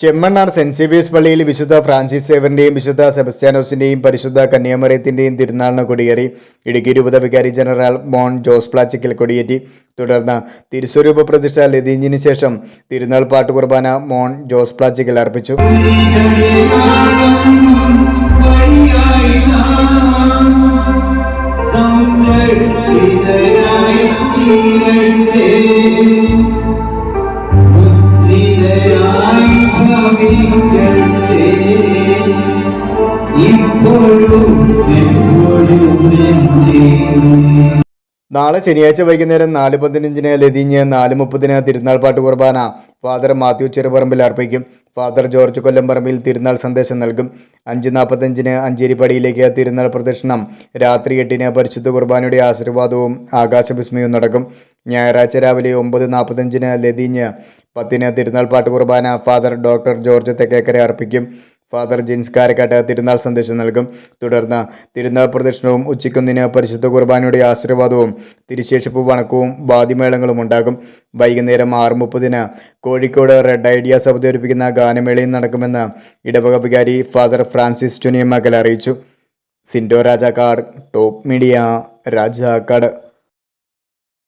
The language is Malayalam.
ചെമ്മണ്ണാർ സെന്റ് സേവിയേഴ്സ് പള്ളിയിൽ വിശുദ്ധ ഫ്രാൻസിസ് സേവറിന്റെയും വിശുദ്ധ സെബസ്റ്റ്യാനോസിന്റെയും പരിശുദ്ധ കന്യാമറിയത്തിന്റെയും തിരുനാളിന് കൊടിയേറി. ഇടുക്കി രൂപത വികാരി ജനറൽ മോൺ ജോസ് പ്ലാച്ചിക്കൽ കൊടിയേറ്റി. തുടർന്ന് തിരുസ്വരൂപ പ്രതിഷ്ഠ ലതീഞ്ഞിന് ശേഷം തിരുനാൾ പാട്ട് കുർബാന മോൺ ജോസ് പ്ലാച്ചിക്കൽ അർപ്പിച്ചു. നാളെ ശനിയാഴ്ച വൈകുന്നേരം നാല് പതിനഞ്ചിന് ലതിഞ്ഞ് നാല് മുപ്പതിന് തിരുനാൾ പാട്ട് കുർബാന. ഫാദർ മാത്യു ചെറുപറമ്പിൽ അർപ്പിക്കും. ഫാദർ ജോർജ് കൊല്ലംപറമ്പിൽ തിരുനാൾ സന്ദേശം നൽകും. അഞ്ച് നാൽപ്പത്തഞ്ചിന് അഞ്ചേരിപ്പടിയിലേക്ക് തിരുനാൾ പ്രദക്ഷിണം. രാത്രി എട്ടിന് പരിശുദ്ധ കുർബാനയുടെ ആശീർവാദവും ആകാശവിസ്മയവും നടക്കും. ഞായറാഴ്ച രാവിലെ ഒമ്പത് നാൽപ്പത്തഞ്ചിന് ലതിഞ്ഞ് പത്തിന് തിരുനാൾ പാട്ട് കുർബാന ഫാദർ ഡോക്ടർ ജോർജ് തെക്കേക്കരെ അർപ്പിക്കും. ഫാദർ ജിൻസ് കാരക്കാട്ട് തിരുനാൾ സന്ദേശം നൽകും. തുടർന്ന് തിരുനാൾ പ്രദക്ഷിണവും ഉച്ചയ്ക്കൊന്നിന് പരിശുദ്ധ കുർബാനയുടെ ആശീർവാദവും തിരുശേഷിപ്പ് വണക്കവും വാദ്യമേളങ്ങളും ഉണ്ടാകും. വൈകുന്നേരം ആറ് മുപ്പതിന് കോഴിക്കോട് റെഡ് ഐഡിയാസ് അവതരിപ്പിക്കുന്ന ഗാനമേളയും നടക്കുമെന്ന് ഇടവക വികാരി ഫാദർ ഫ്രാൻസിസ് ചുനിയമ്മക്കൽ അറിയിച്ചു. Sindo Rajakkad top media Rajakkad.